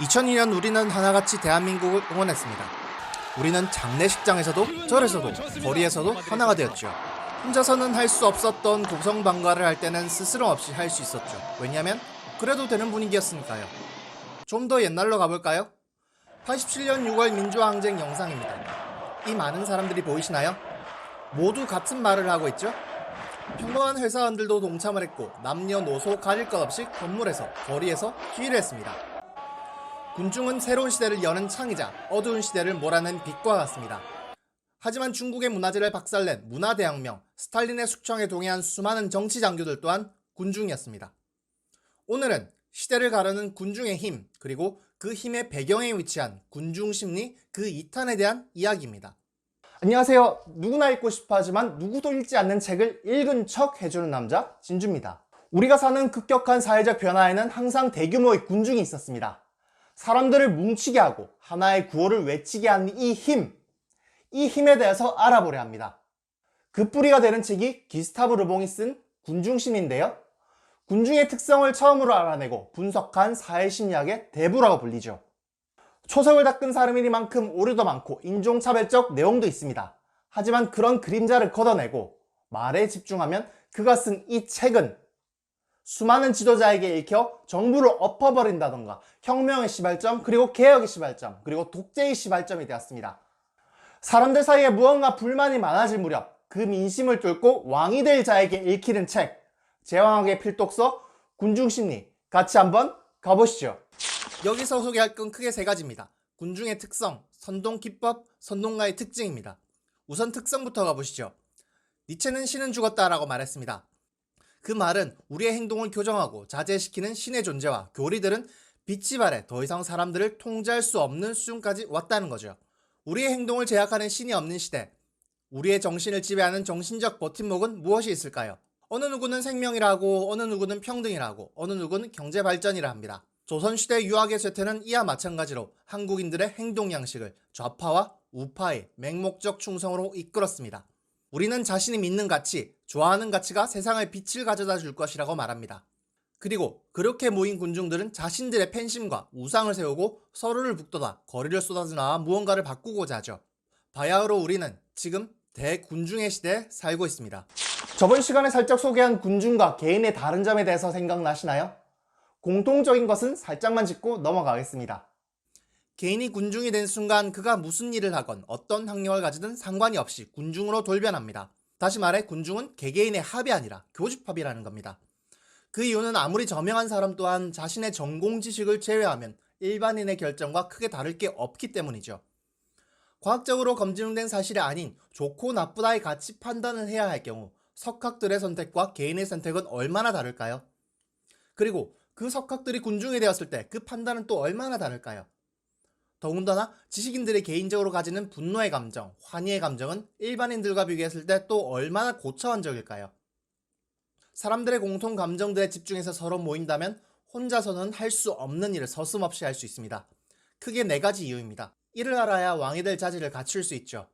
2002년 우리는 하나같이 대한민국을 응원했습니다. 우리는 장례식장에서도 절에서도 거리에서도 하나가 되었죠. 혼자서는 할 수 없었던 고성 방가를 할 때는 스스럼 없이 할 수 있었죠. 왜냐하면 그래도 되는 분위기였으니까요. 좀 더 옛날로 가볼까요? 87년 6월 민주항쟁 영상입니다. 이 많은 사람들이 보이시나요? 모두 같은 말을 하고 있죠? 평범한 회사원들도 동참을 했고 남녀노소 가릴 것 없이 건물에서 거리에서 시위를 했습니다. 군중은 새로운 시대를 여는 창이자 어두운 시대를 몰아낸 빛과 같습니다. 하지만 중국의 문화재를 박살낸 문화대혁명, 스탈린의 숙청에 동의한 수많은 정치 장교들 또한 군중이었습니다. 오늘은 시대를 가르는 군중의 힘, 그리고 그 힘의 배경에 위치한 군중 심리 그 2탄에 대한 이야기입니다. 안녕하세요. 누구나 읽고 싶어 하지만 누구도 읽지 않는 책을 읽은 척 해주는 남자, 진주입니다. 우리가 사는 급격한 사회적 변화에는 항상 대규모의 군중이 있었습니다. 사람들을 뭉치게 하고 하나의 구호를 외치게 하는 이 힘, 이 힘에 대해서 알아보려 합니다. 그 뿌리가 되는 책이 기스타브 르봉이 쓴 군중심인데요. 군중의 특성을 처음으로 알아내고 분석한 사회심리학의 대부라고 불리죠. 초석을 닦은 사람이니만큼 오류도 많고 인종차별적 내용도 있습니다. 하지만 그런 그림자를 걷어내고 말에 집중하면 그가 쓴 이 책은 수많은 지도자에게 읽혀 정부를 엎어버린다던가 혁명의 시발점 그리고 개혁의 시발점 그리고 독재의 시발점이 되었습니다. 사람들 사이에 무언가 불만이 많아질 무렵 그 민심을 뚫고 왕이 될 자에게 읽히는 책 제왕학의 필독서 군중심리 같이 한번 가보시죠. 여기서 소개할 건 크게 세 가지입니다. 군중의 특성, 선동 기법, 선동가의 특징입니다. 우선 특성부터 가보시죠. 니체는 신은 죽었다라고 말했습니다. 그 말은 우리의 행동을 교정하고 자제시키는 신의 존재와 교리들은 빛이 발해 더 이상 사람들을 통제할 수 없는 수준까지 왔다는 거죠. 우리의 행동을 제약하는 신이 없는 시대. 우리의 정신을 지배하는 정신적 버팀목은 무엇이 있을까요? 어느 누구는 생명이라고, 어느 누구는 평등이라고, 어느 누구는 경제 발전이라 합니다. 조선시대 유학의 쇠퇴는 이와 마찬가지로 한국인들의 행동 양식을 좌파와 우파의 맹목적 충성으로 이끌었습니다. 우리는 자신이 믿는 가치, 좋아하는 가치가 세상의 빛을 가져다 줄 것이라고 말합니다. 그리고 그렇게 모인 군중들은 자신들의 팬심과 우상을 세우고 서로를 북돋아 거리를 쏟아져 나와 무언가를 바꾸고자 하죠. 바야흐로 우리는 지금 대군중의 시대에 살고 있습니다. 저번 시간에 살짝 소개한 군중과 개인의 다른 점에 대해서 생각나시나요? 공통적인 것은 살짝만 짚고 넘어가겠습니다. 개인이 군중이 된 순간 그가 무슨 일을 하건 어떤 학력을 가지든 상관이 없이 군중으로 돌변합니다. 다시 말해 군중은 개개인의 합이 아니라 교집합이라는 겁니다. 그 이유는 아무리 저명한 사람 또한 자신의 전공 지식을 제외하면 일반인의 결정과 크게 다를 게 없기 때문이죠. 과학적으로 검증된 사실이 아닌 좋고 나쁘다의 가치 판단을 해야 할 경우 석학들의 선택과 개인의 선택은 얼마나 다를까요? 그리고 그 석학들이 군중이 되었을 때 그 판단은 또 얼마나 다를까요? 더군다나 지식인들이 개인적으로 가지는 분노의 감정, 환희의 감정은 일반인들과 비교했을 때 또 얼마나 고차원적일까요? 사람들의 공통 감정들에 집중해서 서로 모인다면 혼자서는 할 수 없는 일을 서슴없이 할 수 있습니다. 크게 네 가지 이유입니다. 이를 알아야 왕이 될 자질을 갖출 수 있죠.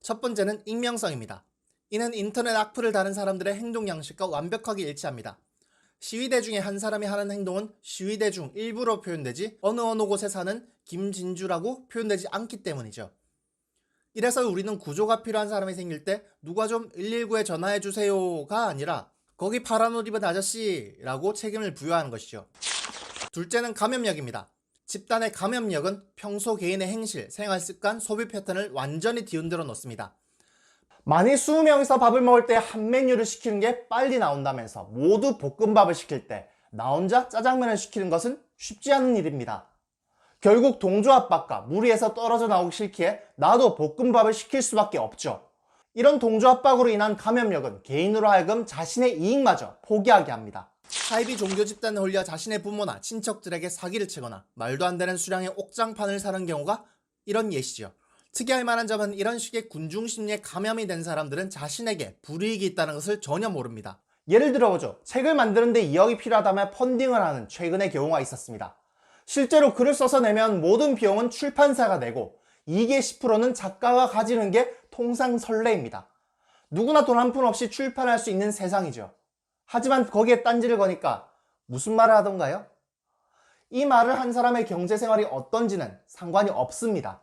첫 번째는 익명성입니다. 이는 인터넷 악플을 다는 사람들의 행동 양식과 완벽하게 일치합니다. 시위대 중에 한 사람이 하는 행동은 시위대 중 일부로 표현되지 어느 어느 곳에 사는 김진주라고 표현되지 않기 때문이죠. 이래서 우리는 구조가 필요한 사람이 생길 때 누가 좀 119에 전화해 주세요가 아니라 거기 파란 옷 입은 아저씨라고 책임을 부여하는 것이죠. 둘째는 감염력입니다. 집단의 감염력은 평소 개인의 행실, 생활 습관, 소비 패턴을 완전히 뒤흔들어 놓습니다. 만일 20명이서 밥을 먹을 때 한 메뉴를 시키는 게 빨리 나온다면서 모두 볶음밥을 시킬 때 나 혼자 짜장면을 시키는 것은 쉽지 않은 일입니다. 결국 동조 압박과 무리해서 떨어져 나오기 싫기에 나도 볶음밥을 시킬 수밖에 없죠. 이런 동조 압박으로 인한 감염력은 개인으로 하여금 자신의 이익마저 포기하게 합니다. 사이비 종교 집단에 홀려 자신의 부모나 친척들에게 사기를 치거나 말도 안 되는 수량의 옥장판을 사는 경우가 이런 예시죠. 특이할 만한 점은 이런 식의 군중 심리에 감염이 된 사람들은 자신에게 불이익이 있다는 것을 전혀 모릅니다. 예를 들어보죠. 책을 만드는데 2억이 필요하다며 펀딩을 하는 최근의 경우가 있었습니다. 실제로 글을 써서 내면 모든 비용은 출판사가 내고 이게 10%는 작가가 가지는 게 통상 선례입니다. 누구나 돈 한 푼 없이 출판할 수 있는 세상이죠. 하지만 거기에 딴지를 거니까 무슨 말을 하던가요? 이 말을 한 사람의 경제 생활이 어떤지는 상관이 없습니다.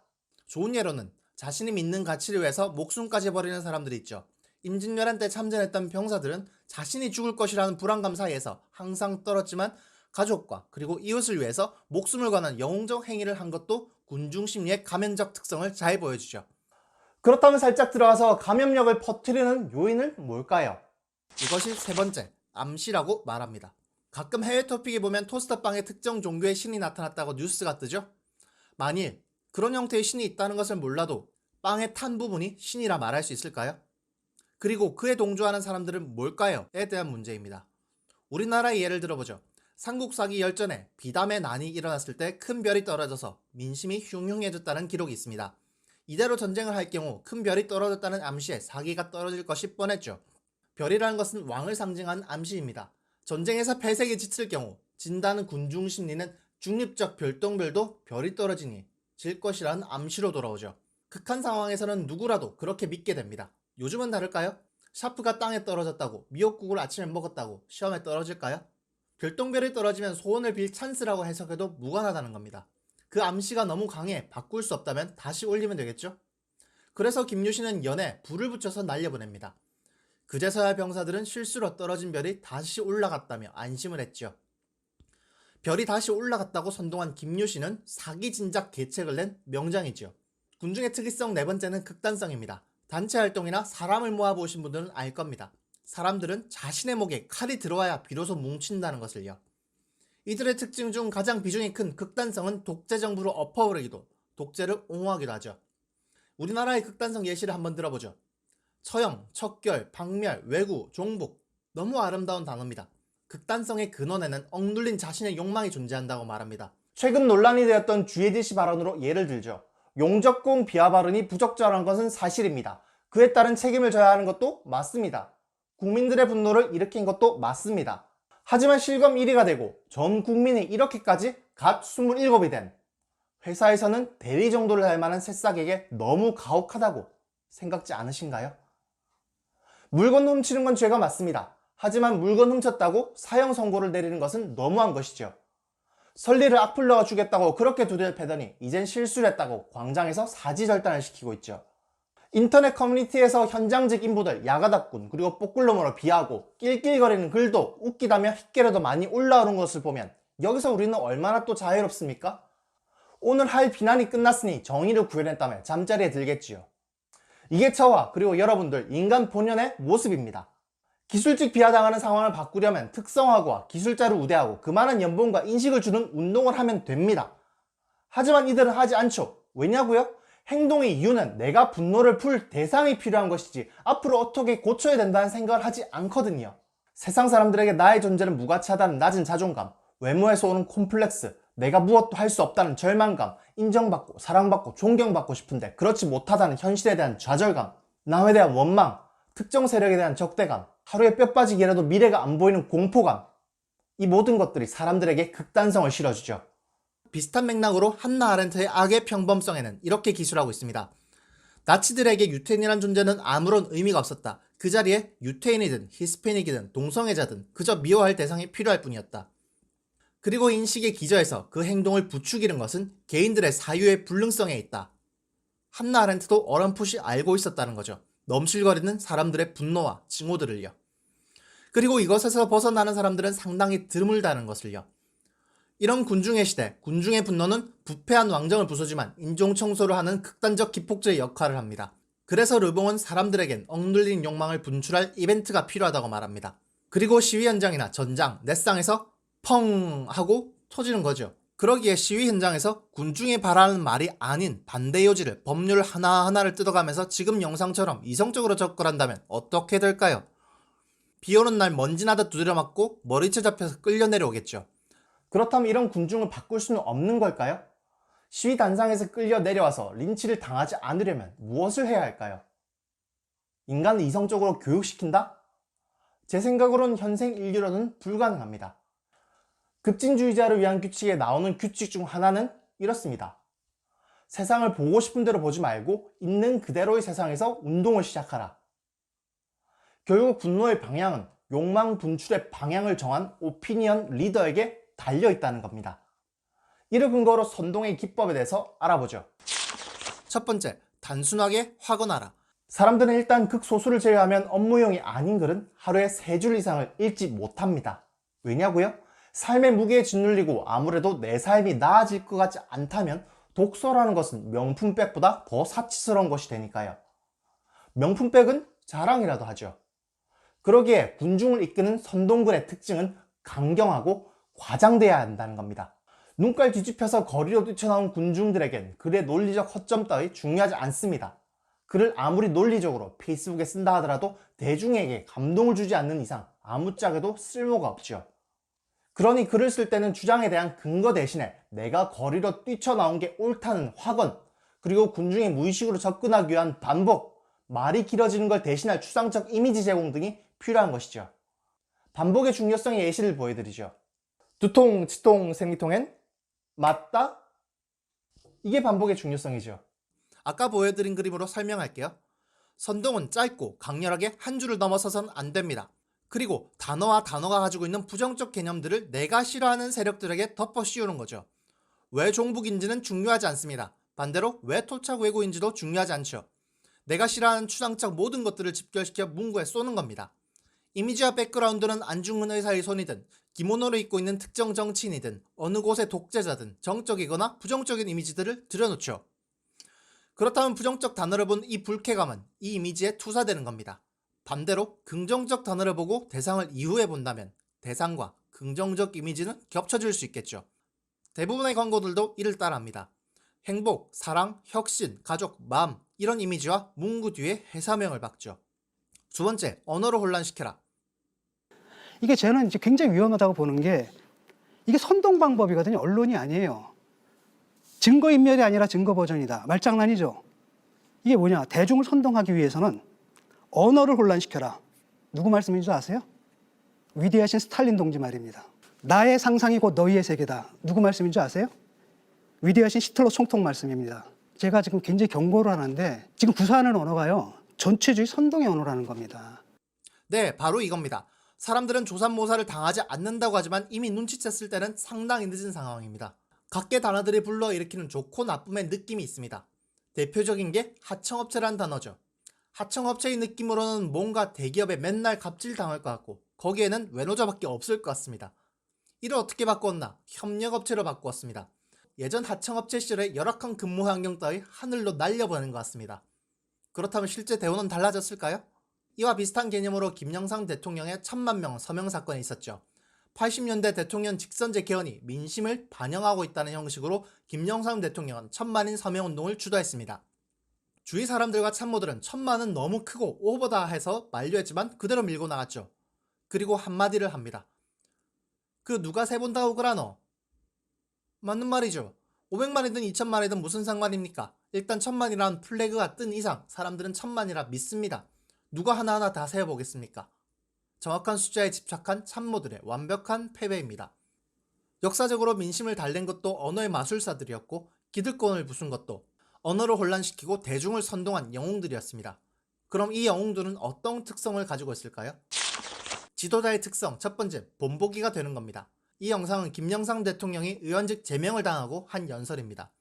좋은 예로는 자신이 믿는 가치를 위해서 목숨까지 버리는 사람들이 있죠. 임진왜란 때 참전했던 병사들은 자신이 죽을 것이라는 불안감 사이에서 항상 떨었지만 가족과 그리고 이웃을 위해서 목숨을 거는 영웅적 행위를 한 것도 군중 심리의 가면적 특성을 잘 보여주죠. 그렇다면 살짝 들어가서 감염력을 퍼뜨리는 요인은 뭘까요? 이것이 세 번째, 암시라고 말합니다. 가끔 해외 토픽에 보면 토스트빵에 특정 종교의 신이 나타났다고 뉴스가 뜨죠? 만일 그런 형태의 신이 있다는 것을 몰라도 빵에 탄 부분이 신이라 말할 수 있을까요? 그리고 그에 동조하는 사람들은 뭘까요? 에 대한 문제입니다. 우리나라의 예를 들어보죠. 삼국사기 열전에 비담의 난이 일어났을 때 큰 별이 떨어져서 민심이 흉흉해졌다는 기록이 있습니다. 이대로 전쟁을 할 경우 큰 별이 떨어졌다는 암시에 사기가 떨어질 것이 뻔했죠. 별이라는 것은 왕을 상징하는 암시입니다. 전쟁에서 패색이 짙을 경우 진다는 군중 심리는 중립적 별똥별도 별이 떨어지니 질 것이라는 암시로 돌아오죠. 극한 상황에서는 누구라도 그렇게 믿게 됩니다. 요즘은 다를까요? 샤프가 땅에 떨어졌다고 미역국을 아침에 먹었다고 시험에 떨어질까요? 별똥별이 떨어지면 소원을 빌 찬스라고 해석해도 무관하다는 겁니다. 그 암시가 너무 강해 바꿀 수 없다면 다시 올리면 되겠죠? 그래서 김유신은 연에 불을 붙여서 날려보냅니다. 그제서야 병사들은 실수로 떨어진 별이 다시 올라갔다며 안심을 했죠. 별이 다시 올라갔다고 선동한 김유신은 사기 진작 계책을 낸 명장이지요. 군중의 특이성 네 번째는 극단성입니다. 단체 활동이나 사람을 모아보신 분들은 알 겁니다. 사람들은 자신의 목에 칼이 들어와야 비로소 뭉친다는 것을요. 이들의 특징 중 가장 비중이 큰 극단성은 독재 정부로 엎어버리기도, 독재를 옹호하기도 하죠. 우리나라의 극단성 예시를 한번 들어보죠. 처형, 척결, 박멸, 왜구, 종북. 너무 아름다운 단어입니다. 극단성의 근원에는 억눌린 자신의 욕망이 존재한다고 말합니다. 최근 논란이 되었던 주예지 씨 발언으로 예를 들죠. 용적공 비하 발언이 부적절한 것은 사실입니다. 그에 따른 책임을 져야 하는 것도 맞습니다. 국민들의 분노를 일으킨 것도 맞습니다. 하지만 실검 1위가 되고 전 국민이 이렇게까지 갓 27이 된 회사에서는 대리 정도를 할 만한 새싹에게 너무 가혹하다고 생각지 않으신가요? 물건 훔치는 건 죄가 맞습니다. 하지만 물건 훔쳤다고 사형 선고를 내리는 것은 너무한 것이죠. 설리를 악플러가 주겠다고 그렇게 두들 패더니 이젠 실수를 했다고 광장에서 사지절단을 시키고 있죠. 인터넷 커뮤니티에서 현장직 인부들 야가답군 그리고 뽀꿀놈으로 비하고 낄낄거리는 글도 웃기다며 휘께라도 많이 올라오는 것을 보면 여기서 우리는 얼마나 또 자유롭습니까? 오늘 할 비난이 끝났으니 정의를 구현했다며 잠자리에 들겠지요. 이게 저와 그리고 여러분들 인간 본연의 모습입니다. 기술직 비하당하는 상황을 바꾸려면 특성화와 기술자를 우대하고 그만한 연봉과 인식을 주는 운동을 하면 됩니다. 하지만 이들은 하지 않죠. 왜냐고요? 행동의 이유는 내가 분노를 풀 대상이 필요한 것이지 앞으로 어떻게 고쳐야 된다는 생각을 하지 않거든요. 세상 사람들에게 나의 존재는 무가치하다는 낮은 자존감, 외모에서 오는 콤플렉스, 내가 무엇도 할 수 없다는 절망감, 인정받고 사랑받고 존경받고 싶은데 그렇지 못하다는 현실에 대한 좌절감, 남에 대한 원망, 특정 세력에 대한 적대감, 하루에 뼈 빠지기라도 미래가 안 보이는 공포감. 이 모든 것들이 사람들에게 극단성을 실어주죠. 비슷한 맥락으로 한나 아렌트의 악의 평범성에는 이렇게 기술하고 있습니다. 나치들에게 유태인이란 존재는 아무런 의미가 없었다. 그 자리에 유태인이든 히스패닉이든 동성애자든 그저 미워할 대상이 필요할 뿐이었다. 그리고 인식의 기저에서 그 행동을 부추기는 것은 개인들의 사유의 불능성에 있다. 한나 아렌트도 어렴풋이 알고 있었다는 거죠. 넘실거리는 사람들의 분노와 징후들을요. 그리고 이것에서 벗어나는 사람들은 상당히 드물다는 것을요. 이런 군중의 시대, 군중의 분노는 부패한 왕정을 부수지만 인종 청소를 하는 극단적 기폭제의 역할을 합니다. 그래서 르봉은 사람들에겐 억눌린 욕망을 분출할 이벤트가 필요하다고 말합니다. 그리고 시위 현장이나 전장, 넷상에서 펑 하고 터지는 거죠. 그러기에 시위 현장에서 군중이 바라는 말이 아닌 반대 요지를 법률 하나하나를 뜯어가면서 지금 영상처럼 이성적으로 접근한다면 어떻게 될까요? 비 오는 날 먼지나다 두드려 맞고 머리채 잡혀서 끌려 내려오겠죠. 그렇다면 이런 군중을 바꿀 수는 없는 걸까요? 시위 단상에서 끌려 내려와서 린치를 당하지 않으려면 무엇을 해야 할까요? 인간을 이성적으로 교육시킨다? 제 생각으로는 현생 인류로는 불가능합니다. 급진주의자를 위한 규칙에 나오는 규칙 중 하나는 이렇습니다. 세상을 보고 싶은 대로 보지 말고 있는 그대로의 세상에서 운동을 시작하라. 결국 분노의 방향은 욕망 분출의 방향을 정한 오피니언 리더에게 달려 있다는 겁니다. 이를 근거로 선동의 기법에 대해서 알아보죠. 첫 번째, 단순하게 확언하라. 사람들은 일단 극소수를 제외하면 업무용이 아닌 글은 하루에 3줄 이상을 읽지 못합니다. 왜냐고요? 삶의 무게에 짓눌리고 아무래도 내 삶이 나아질 것 같지 않다면 독서라는 것은 명품백보다 더 사치스러운 것이 되니까요. 명품백은 자랑이라도 하죠. 그러기에 군중을 이끄는 선동글의 특징은 강경하고 과장돼야 한다는 겁니다. 눈깔 뒤집혀서 거리로 뛰쳐나온 군중들에겐 글의 논리적 허점 따위 중요하지 않습니다. 글을 아무리 논리적으로 페이스북에 쓴다 하더라도 대중에게 감동을 주지 않는 이상 아무짝에도 쓸모가 없죠. 그러니 글을 쓸 때는 주장에 대한 근거 대신에 내가 거리로 뛰쳐나온 게 옳다는 확언, 그리고 군중의 무의식으로 접근하기 위한 반복, 말이 길어지는 걸 대신할 추상적 이미지 제공 등이 필요한 것이죠. 반복의 중요성의 예시를 보여드리죠. 두통, 치통, 생리통엔 맞다? 이게 반복의 중요성이죠. 아까 보여드린 그림으로 설명할게요. 선동은 짧고 강렬하게 한 줄을 넘어서선 안 됩니다. 그리고 단어와 단어가 가지고 있는 부정적 개념들을 내가 싫어하는 세력들에게 덮어 씌우는 거죠. 왜 종북인지는 중요하지 않습니다. 반대로 왜 토착 외고인지도 중요하지 않죠. 내가 싫어하는 추상적 모든 것들을 집결시켜 문구에 쏘는 겁니다. 이미지와 백그라운드는 안중근 의사의 손이든 기모노를 입고 있는 특정 정치인이든 어느 곳의 독재자든 정적이거나 부정적인 이미지들을 들여놓죠. 그렇다면 부정적 단어를 본 이 불쾌감은 이 이미지에 투사되는 겁니다. 반대로 긍정적 단어를 보고 대상을 이후에 본다면 대상과 긍정적 이미지는 겹쳐질 수 있겠죠. 대부분의 광고들도 이를 따라합니다. 행복, 사랑, 혁신, 가족, 마음 이런 이미지와 문구 뒤에 회사명을 박죠. 두 번째, 언어를 혼란시켜라. 이게 저는 이제 굉장히 위험하다고 보는 게 이게 선동 방법이거든요. 언론이 아니에요. 증거 인멸이 아니라 증거 버전이다. 말장난이죠. 이게 뭐냐? 대중을 선동하기 위해서는 언어를 혼란시켜라. 누구 말씀인 줄 아세요? 위대하신 스탈린 동지 말입니다. 나의 상상이 곧 너희의 세계다. 누구 말씀인 줄 아세요? 위대하신 히틀러 총통 말씀입니다. 제가 지금 굉장히 경고를 하는데 지금 구사하는 언어가요. 전체주의 선동의 언어라는 겁니다. 네, 바로 이겁니다. 사람들은 조산모사를 당하지 않는다고 하지만 이미 눈치챘을 때는 상당히 늦은 상황입니다. 각계 단어들이 불러일으키는 좋고 나쁨의 느낌이 있습니다. 대표적인 게 하청업체란 단어죠. 하청업체의 느낌으로는 뭔가 대기업에 맨날 갑질 당할 것 같고 거기에는 외노자밖에 없을 것 같습니다. 이를 어떻게 바꾸었나? 협력업체로 바꾸었습니다. 예전 하청업체 시절의 열악한 근무 환경 따위 하늘로 날려보내는 것 같습니다. 그렇다면 실제 대우는 달라졌을까요? 이와 비슷한 개념으로 김영삼 대통령의 천만 명 서명 사건이 있었죠. 80년대 대통령 직선제 개헌이 민심을 반영하고 있다는 형식으로 김영삼 대통령은 천만인 서명 운동을 주도했습니다. 주위 사람들과 참모들은 천만은 너무 크고 오버다 해서 만류했지만 그대로 밀고 나갔죠. 그리고 한마디를 합니다. 그 누가 세번다 오그라 너? 맞는 말이죠. 500만이든 2천만이든 무슨 상관입니까? 일단 천만이란 플래그가 뜬 이상 사람들은 천만이라 믿습니다. 누가 하나하나 다 세어보겠습니까? 정확한 숫자에 집착한 참모들의 완벽한 패배입니다. 역사적으로 민심을 달랜 것도 언어의 마술사들이었고 기득권을 부순 것도 언어를 혼란시키고 대중을 선동한 영웅들이었습니다. 그럼 이 영웅들은 어떤 특성을 가지고 있을까요? 지도자의 특성 첫 번째 본보기가 되는 겁니다. 이 영상은 김영삼 대통령이 의원직 제명을 당하고 한 연설입니다.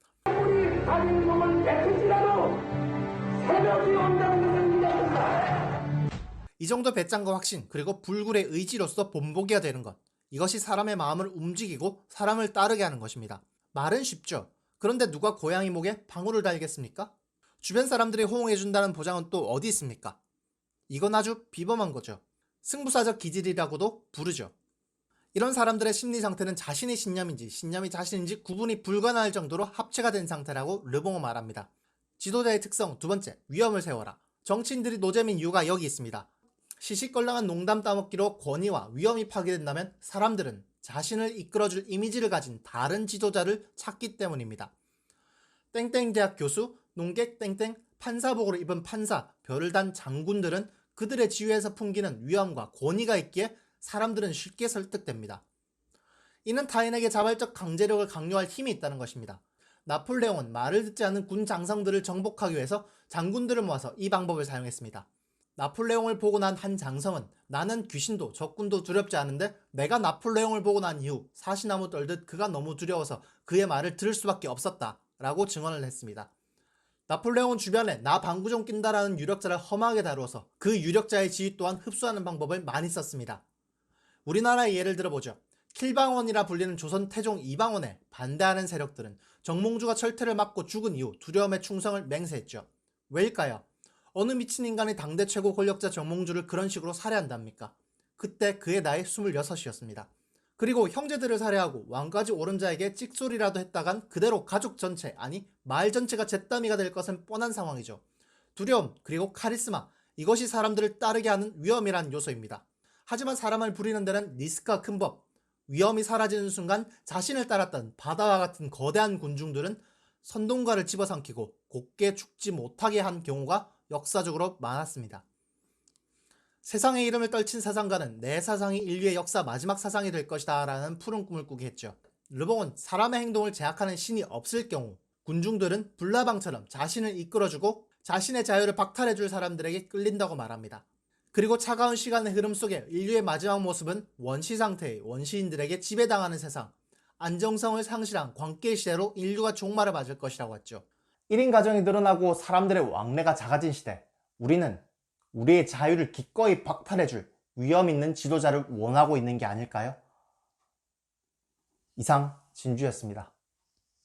이 정도 배짱과 확신 그리고 불굴의 의지로서 본보기가 되는 것 이것이 사람의 마음을 움직이고 사람을 따르게 하는 것입니다. 말은 쉽죠. 그런데 누가 고양이 목에 방울을 달겠습니까? 주변 사람들이 호응해준다는 보장은 또 어디 있습니까? 이건 아주 비범한 거죠. 승부사적 기질이라고도 부르죠. 이런 사람들의 심리 상태는 자신의 신념인지 신념이 자신인지 구분이 불가능할 정도로 합체가 된 상태라고 르봉은 말합니다. 지도자의 특성 두 번째, 위험을 세워라. 정치인들이 노잼인 이유가 여기 있습니다. 시시껄렁한 농담 따먹기로 권위와 위험이 파괴된다면 사람들은 자신을 이끌어줄 이미지를 가진 다른 지도자를 찾기 때문입니다. 땡땡 대학 교수, 농객 땡땡 판사복으로 입은 판사, 별을 단 장군들은 그들의 지위에서 풍기는 위험과 권위가 있기에 사람들은 쉽게 설득됩니다. 이는 타인에게 자발적 강제력을 강요할 힘이 있다는 것입니다. 나폴레옹은 말을 듣지 않는 군 장성들을 정복하기 위해서 장군들을 모아서 이 방법을 사용했습니다. 나폴레옹을 보고 난 한 장성은 나는 귀신도 적군도 두렵지 않은데 내가 나폴레옹을 보고 난 이후 사시나무 떨듯 그가 너무 두려워서 그의 말을 들을 수밖에 없었다 라고 증언을 했습니다. 나폴레옹 주변에 나 방구 좀 낀다라는 유력자를 험하게 다루어서 그 유력자의 지위 또한 흡수하는 방법을 많이 썼습니다. 우리나라의 예를 들어보죠. 킬방원이라 불리는 조선 태종 이방원에 반대하는 세력들은 정몽주가 철퇴를 막고 죽은 이후 두려움의 충성을 맹세했죠. 왜일까요? 어느 미친 인간이 당대 최고 권력자 정몽주를 그런 식으로 살해한답니까? 그때 그의 나이 26이었습니다. 그리고 형제들을 살해하고 왕까지 오른 자에게 찍소리라도 했다간 그대로 가족 전체, 아니 마을 전체가 잿더미가 될 것은 뻔한 상황이죠. 두려움, 그리고 카리스마, 이것이 사람들을 따르게 하는 위험이란 요소입니다. 하지만 사람을 부리는 데는 리스크가 큰 법, 위험이 사라지는 순간 자신을 따랐던 바다와 같은 거대한 군중들은 선동가를 집어삼키고 곱게 죽지 못하게 한 경우가 역사적으로 많았습니다. 세상의 이름을 떨친 사상가는 내 사상이 인류의 역사 마지막 사상이 될 것이다 라는 푸른 꿈을 꾸게 했죠. 르봉은 사람의 행동을 제약하는 신이 없을 경우 군중들은 불나방처럼 자신을 이끌어주고 자신의 자유를 박탈해줄 사람들에게 끌린다고 말합니다. 그리고 차가운 시간의 흐름 속에 인류의 마지막 모습은 원시 상태의 원시인들에게 지배당하는 세상, 안정성을 상실한 광기 시대로 인류가 종말을 맞을 것이라고 했죠. 1인 가정이 늘어나고 사람들의 왕래가 작아진 시대, 우리는 우리의 자유를 기꺼이 박탈해줄 위험 있는 지도자를 원하고 있는 게 아닐까요? 이상 진주였습니다.